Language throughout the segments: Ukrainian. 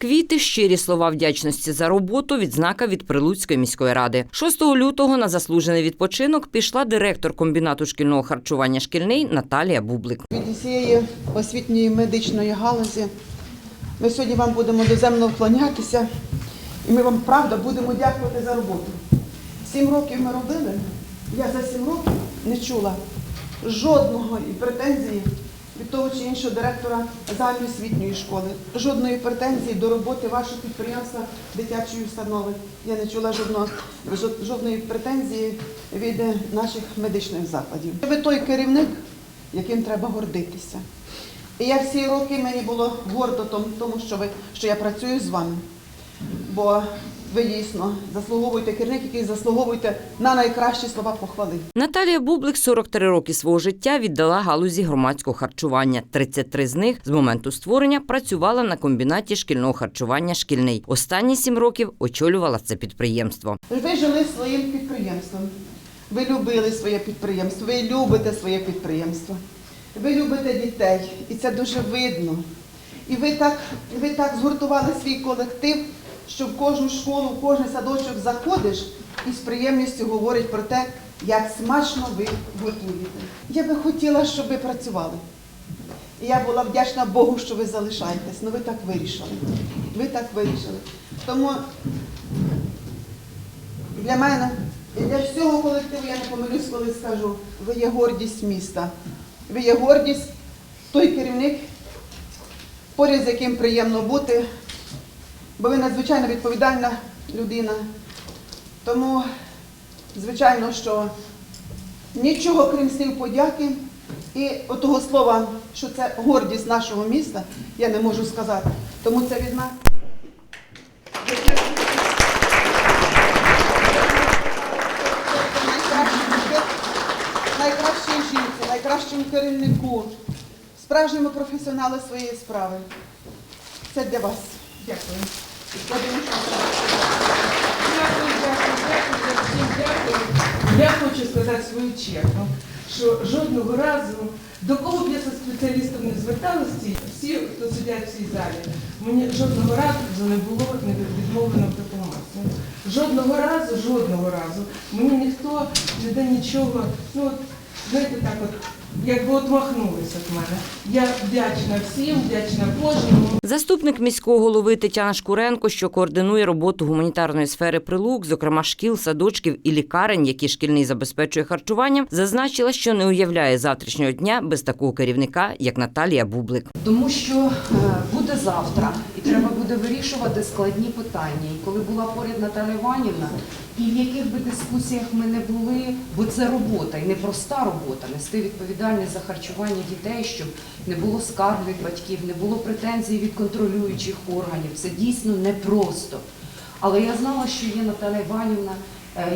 Квіти, щирі слова вдячності за роботу, відзнака від Прилуцької міської ради. 6 лютого на заслужений відпочинок пішла директор комбінату шкільного харчування шкільний Наталія Бублик. Від усієї освітньої медичної галузі ми сьогодні вам будемо доземно вклонятися, і ми вам правда будемо дякувати за роботу. Сім років ми робили. Я за сім років не чула жодного і претензії від того чи іншого директора загальноосвітньої школи, жодної претензії до роботи вашого підприємства дитячої установи. Я не чула жодного, жодної претензії від наших медичних закладів. Ви той керівник, яким треба гордитися. І я всі роки мені було гордо тому що, ви, що я працюю з вами. Бо ви дійсно заслуговуєте керівник, який заслуговуєте на найкращі слова похвали. Наталія Бублик 43 роки свого життя віддала галузі громадського харчування. 33 з них з моменту створення працювала на комбінаті шкільного харчування шкільний. Останні сім років очолювала це підприємство. Ви жили своїм підприємством. Ви любили своє підприємство, ви любите своє підприємство. Ви любите дітей, і це дуже видно. І ви так, ви так згуртували свій колектив, що в кожну школу, в кожний садочок заходиш і з приємністю говорить про те, як смачно ви готуєте. Я би хотіла, щоб ви працювали. І я була вдячна Богу, що ви залишаєтесь. Ну ви так вирішили. Ви так вирішили. Тому для мене і для всього колективу я не помилюсь, коли скажу, ви є гордість міста. Ви є гордість, той керівник, поряд з яким приємно бути, бо ви надзвичайно відповідальна людина. Тому, звичайно, що нічого крім слів подяки і отого слова, що це гордість нашого міста, я не можу сказати. Тому це від нас. найкращій жінці, найкращому керівнику, справжньому професіоналу своєї справи. Це для вас. Дякую. Я хочу сказати свою чергу, що жодного разу, до кого б я зі спеціалістом не зверталася, всі, хто сидять в цій залі, мені жодного разу не було не відмовлено в допомозі. Жодного разу, жодного разу мені ніхто не дає нічого. Ну, знаєте, так от, якби от махнулися від мене. Я вдячна всім, вдячна кожному. Заступник міського голови Тетяна Шкуренко, що координує роботу гуманітарної сфери прилук, зокрема шкіл, садочків і лікарень, які шкільний забезпечує харчуванням, зазначила, що не уявляє завтрашнього дня без такого керівника, як Наталія Бублик. Тому що е, буде завтра, буде вирішувати складні питання. І коли була поряд Наталя Іванівна, і в яких би дискусіях ми не були, бо це робота, і непроста робота, нести відповідальність за харчування дітей, щоб не було скарг від батьків, не було претензій від контролюючих органів. Це дійсно непросто. Але я знала, що є Наталя Іванівна,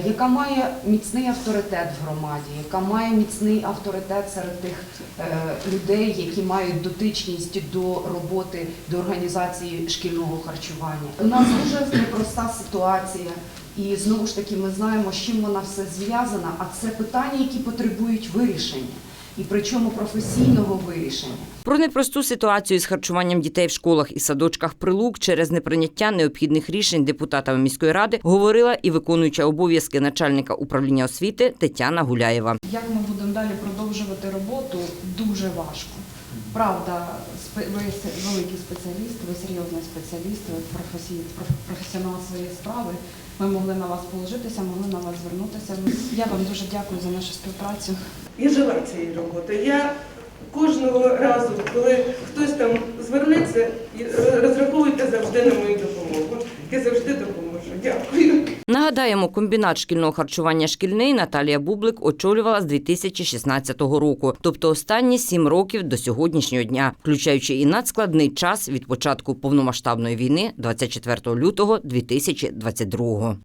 яка має міцний авторитет в громаді, яка має міцний авторитет серед тих е, людей, які мають дотичність до роботи, до організації шкільного харчування. У нас дуже непроста ситуація. І знову ж таки ми знаємо, з чим вона все зв'язана, а це питання, які потребують вирішення, і причому професійного вирішення. Про непросту ситуацію з харчуванням дітей в школах і садочках прилук через неприйняття необхідних рішень депутатами міської ради говорила і виконуюча обов'язки начальника управління освіти Тетяна Гуляєва. Як ми будемо далі продовжувати роботу, дуже важко. Правда, ви великий спеціаліст, ви серйозний спеціаліст, ви професіонал своєї справи. Ми могли на вас положитися, могли на вас звернутися. Я вам дуже дякую за нашу співпрацю. Я жила цією роботою. Я кожного разу, коли хтось там звернеться, розраховуйте завжди на мою допомогу. Я завжди допоможу. Дякую. Нагадаємо, комбінат шкільного харчування шкільний Наталія Бублик очолювала з 2016 року, тобто останні сім років до сьогоднішнього дня, включаючи і надскладний час від початку повномасштабної війни 24 лютого 2022.